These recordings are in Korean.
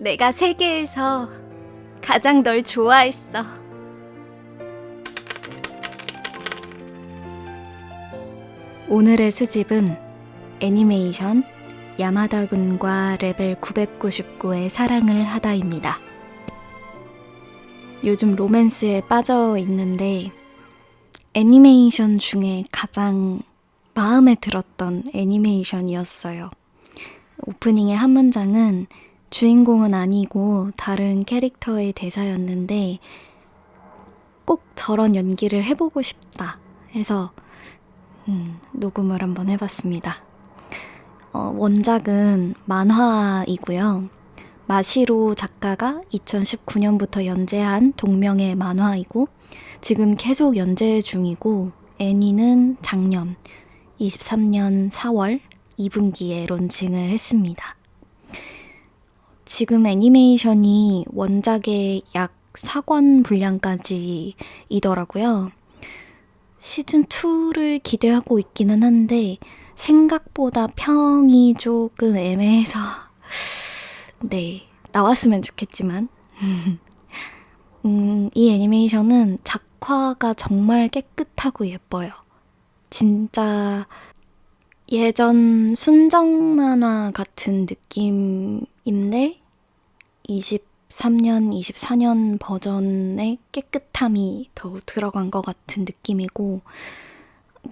내가 세계에서 가장 널 좋아했어. 오늘의 수집은 애니메이션 야마다 군과 레벨 999의 사랑을 하다입니다. 요즘 로맨스에 빠져 있는데 애니메이션 중에 가장 마음에 들었던 애니메이션이었어요. 오프닝의 한 문장은 주인공은 아니고 다른 캐릭터의 대사였는데 꼭 저런 연기를 해보고 싶다 해서 음, 녹음을 한번 해봤습니다. 어, 원작은 만화이고요. 마시로 작가가 2019년부터 연재한 동명의 만화이고 지금 계속 연재 중이고 애니는 작년 23년 4월 2분기에 론칭을 했습니다. 지금 애니메이션이 원작의 약 4권 분량까지 이더라고요. 시즌2를 기대하고 있기는 한데, 생각보다 평이 조금 애매해서, 네, 나왔으면 좋겠지만. 음, 이 애니메이션은 작화가 정말 깨끗하고 예뻐요. 진짜 예전 순정 만화 같은 느낌인데 23년, 24년 버전의 깨끗함이 더 들어간 것 같은 느낌이고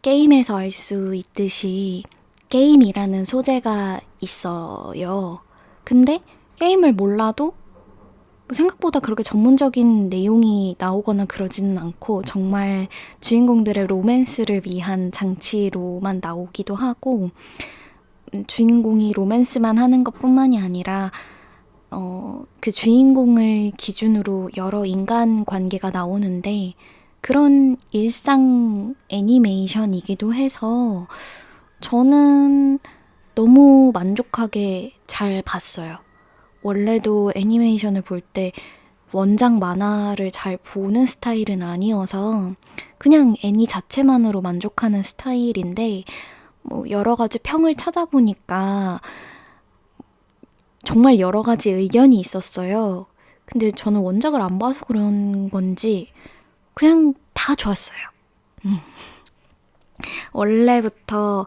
게임에서 알 수 있듯이 게임이라는 소재가 있어요. 근데 게임을 몰라도 생각보다 그렇게 전문적인 내용이 나오거나 그러지는 않고 정말 주인공들의 로맨스를 위한 장치로만 나오기도 하고 음, 주인공이 로맨스만 하는 것 뿐만이 아니라 어, 그 주인공을 기준으로 여러 인간 관계가 나오는데 그런 일상 애니메이션이기도 해서 저는 너무 만족하게 잘 봤어요. 원래도 애니메이션을 볼 때 원작 만화를 잘 보는 스타일은 아니어서 그냥 애니 자체만으로 만족하는 스타일인데 뭐 여러 가지 평을 찾아보니까 정말 여러 가지 의견이 있었어요. 근데 저는 원작을 안 봐서 그런 건지 그냥 다 좋았어요. 음. 원래부터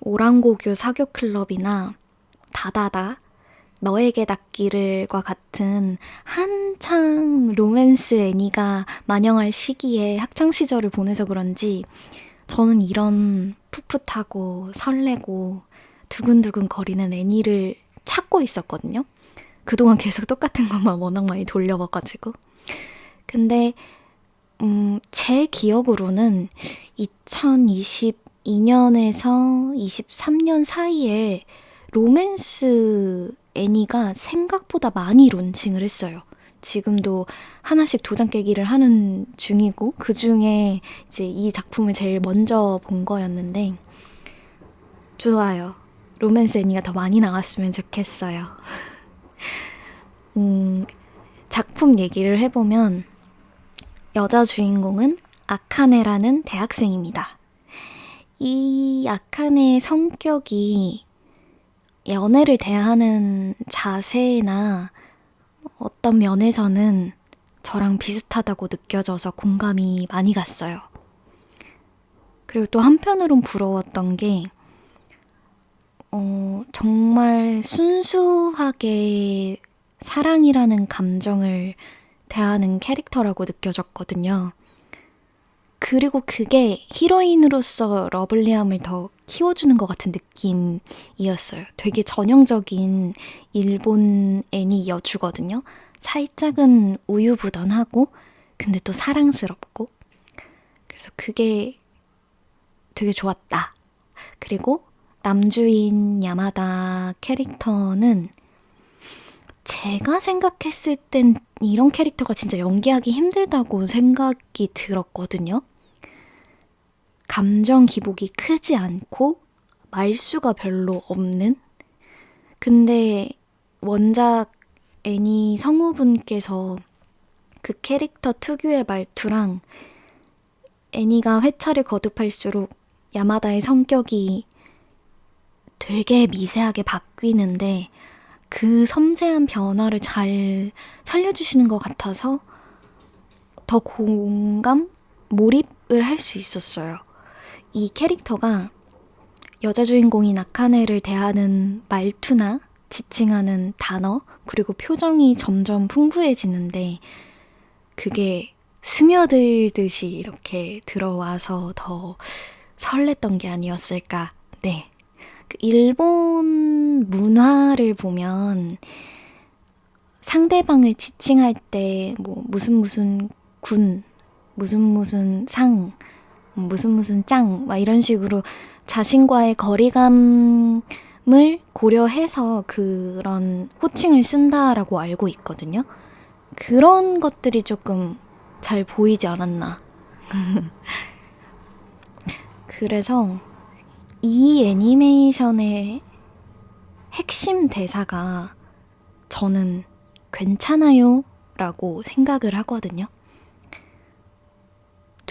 오랑고교 사교 클럽이나 다다다 너에게 닿기를과 같은 한창 로맨스 애니가 만영할 시기에 학창 시절을 보내서 그런지 저는 이런 풋풋하고 설레고 두근두근 거리는 애니를 찾고 있었거든요. 그동안 계속 똑같은 것만 워낙 많이 돌려봐가지고. 근데, 음, 제 기억으로는 2022년에서 23년 사이에 로맨스 애니가 생각보다 많이 론칭을 했어요. 지금도 하나씩 도장 깨기를 하는 중이고, 그 중에 이제 이 작품을 제일 먼저 본 거였는데, 좋아요. 로맨스 애니가 더 많이 나왔으면 좋겠어요. 음, 작품 얘기를 해보면, 여자 주인공은 아카네라는 대학생입니다. 이 아카네의 성격이 연애를 대하는 자세나 어떤 면에서는 저랑 비슷하다고 느껴져서 공감이 많이 갔어요. 그리고 또 한편으론 부러웠던 게, 어, 정말 순수하게 사랑이라는 감정을 대하는 캐릭터라고 느껴졌거든요. 그리고 그게 히로인으로서 러블리함을 더 키워주는 것 같은 느낌이었어요. 되게 전형적인 일본 애니 여주거든요. 살짝은 우유부단하고, 근데 또 사랑스럽고. 그래서 그게 되게 좋았다. 그리고 남주인 야마다 캐릭터는 제가 생각했을 땐 이런 캐릭터가 진짜 연기하기 힘들다고 생각이 들었거든요. 감정 기복이 크지 않고 말수가 별로 없는? 근데 원작 애니 성우분께서 그 캐릭터 특유의 말투랑 애니가 회차를 거듭할수록 야마다의 성격이 되게 미세하게 바뀌는데 그 섬세한 변화를 잘 살려주시는 것 같아서 더 공감, 몰입을 할 수 있었어요. 이 캐릭터가 여자 주인공인 아카네를 대하는 말투나 지칭하는 단어, 그리고 표정이 점점 풍부해지는데, 그게 스며들듯이 이렇게 들어와서 더 설렜던 게 아니었을까. 네. 그 일본 문화를 보면 상대방을 지칭할 때 뭐 무슨 무슨 군, 무슨 무슨 상, 무슨 무슨 짱, 막 이런 식으로 자신과의 거리감을 고려해서 그런 호칭을 쓴다라고 알고 있거든요. 그런 것들이 조금 잘 보이지 않았나. 그래서 이 애니메이션의 핵심 대사가 저는 괜찮아요 라고 생각을 하거든요.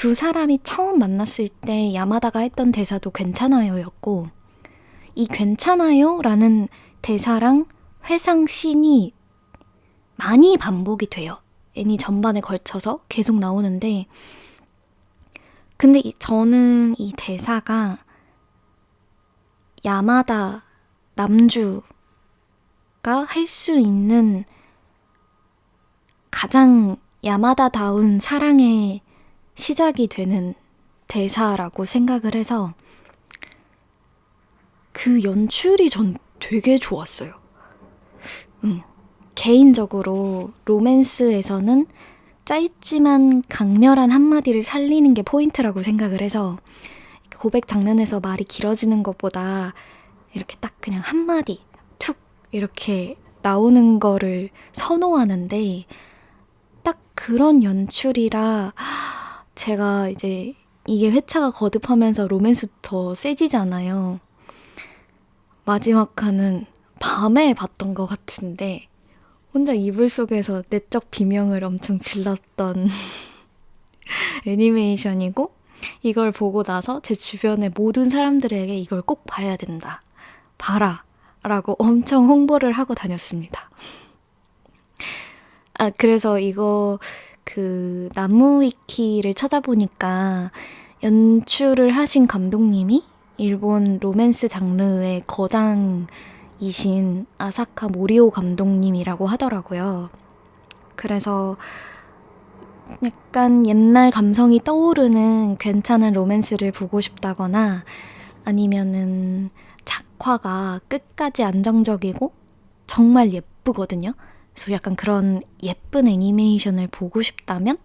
두 사람이 처음 만났을 때 야마다가 했던 대사도 괜찮아요 였고, 이 괜찮아요 라는 대사랑 회상 씬이 많이 반복이 돼요. 애니 전반에 걸쳐서 계속 나오는데, 근데 이- 저는 이 대사가 야마다 남주가 할 수 있는 가장 야마다다운 사랑의 시작이 되는 대사라고 생각을 해서 그 연출이 전 되게 좋았어요. 음, 개인적으로 로맨스에서는 짧지만 강렬한 한마디를 살리는 게 포인트라고 생각을 해서 고백 장면에서 말이 길어지는 것보다 이렇게 딱 그냥 한마디 툭 이렇게 나오는 거를 선호하는데 딱 그런 연출이라 제가 이제 이게 회차가 거듭하면서 로맨스 더 세지잖아요. 마지막 칸은 밤에 봤던 것 같은데 혼자 이불 속에서 내적 비명을 엄청 질렀던 애니메이션이고 이걸 보고 나서 제 주변의 모든 사람들에게 이걸 꼭 봐야 된다. 봐라. 라고 엄청 홍보를 하고 다녔습니다. 아, 그래서 이거 그 나무 위키를 찾아보니까 연출을 하신 감독님이 일본 로맨스 장르의 거장이신 아사카 모리오 감독님이라고 하더라고요. 그래서 약간 옛날 감성이 떠오르는 괜찮은 로맨스를 보고 싶다거나 아니면은 작화가 끝까지 안정적이고 정말 예쁘거든요. 그래서 약간 그런 예쁜 애니메이션을 보고 싶다면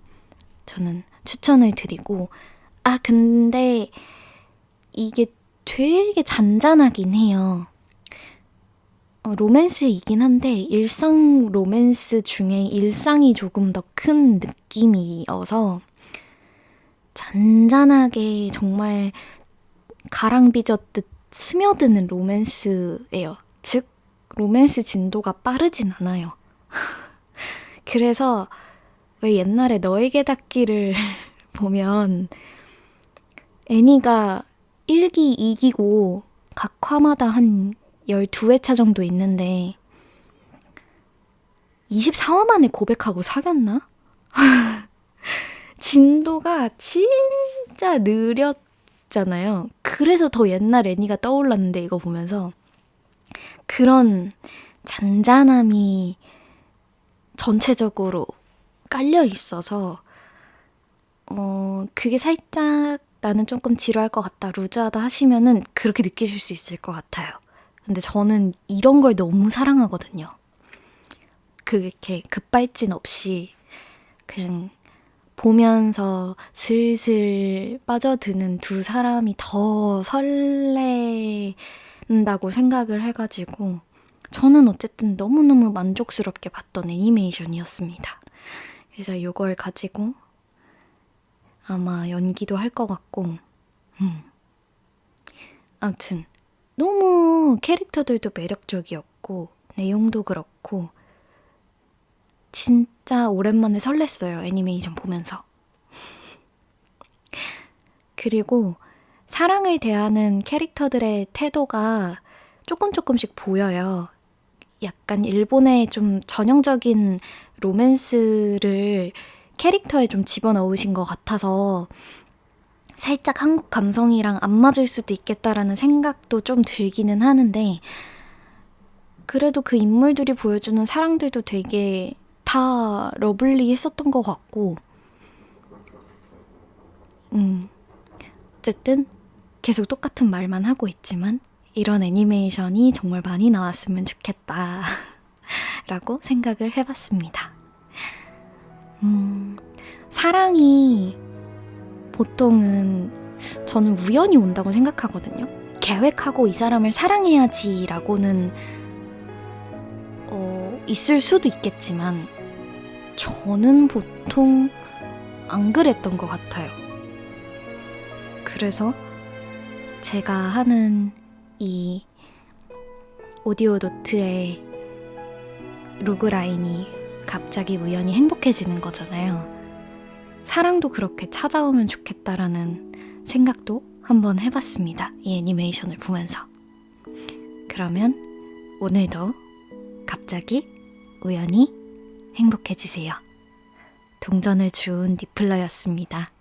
저는 추천을 드리고 아 근데 이게 되게 잔잔하긴 해요. 어, 로맨스이긴 한데 일상 로맨스 중에 일상이 조금 더 큰 느낌이어서 잔잔하게 정말 가랑비젓듯 스며드는 로맨스예요. 즉 로맨스 진도가 빠르진 않아요. 그래서 왜 옛날에 너에게 닿기를 보면 애니가 1기, 2기고 각 화마다 한 12회차 정도 있는데 24화 만에 고백하고 사귀었나? 진도가 진짜 느렸잖아요. 그래서 더 옛날 애니가 떠올랐는데 이거 보면서 그런 잔잔함이 전체적으로 깔려 있어서 어 그게 살짝 나는 조금 지루할 것 같다 루즈하다 하시면은 그렇게 느끼실 수 있을 것 같아요. 근데 저는 이런 걸 너무 사랑하거든요. 그렇게 급발진 없이 그냥 보면서 슬슬 빠져드는 두 사람이 더 설렌다고 생각을 해가지고 저는 어쨌든 너무너무 만족스럽게 봤던 애니메이션이었습니다. 그래서 이걸 가지고 아마 연기도 할 것 같고, 음. 아무튼 너무 캐릭터들도 매력적이었고, 내용도 그렇고, 진짜 오랜만에 설렜어요, 애니메이션 보면서. 그리고 사랑을 대하는 캐릭터들의 태도가 조금 조금씩 보여요. 약간 일본의 좀 전형적인 로맨스를 캐릭터에 좀 집어넣으신 것 같아서 살짝 한국 감성이랑 안 맞을 수도 있겠다라는 생각도 좀 들기는 하는데 그래도 그 인물들이 보여주는 사랑들도 되게 다 러블리 했었던 것 같고. 음. 어쨌든 계속 똑같은 말만 하고 있지만 이런 애니메이션이 정말 많이 나왔으면 좋겠다 라고 생각을 해봤습니다. 음, 사랑이 보통은 저는 우연히 온다고 생각하거든요. 계획하고 이 사람을 사랑해야지라고는 어, 있을 수도 있겠지만 저는 보통 안 그랬던 것 같아요. 그래서 제가 하는 이 오디오 노트의 로그 라인이 갑자기 우연히 행복해지는 거잖아요. 사랑도 그렇게 찾아오면 좋겠다라는 생각도 한번 해봤습니다. 이 애니메이션을 보면서. 그러면 오늘도 갑자기 우연히 행복해지세요. 동전을 주운 니플러였습니다.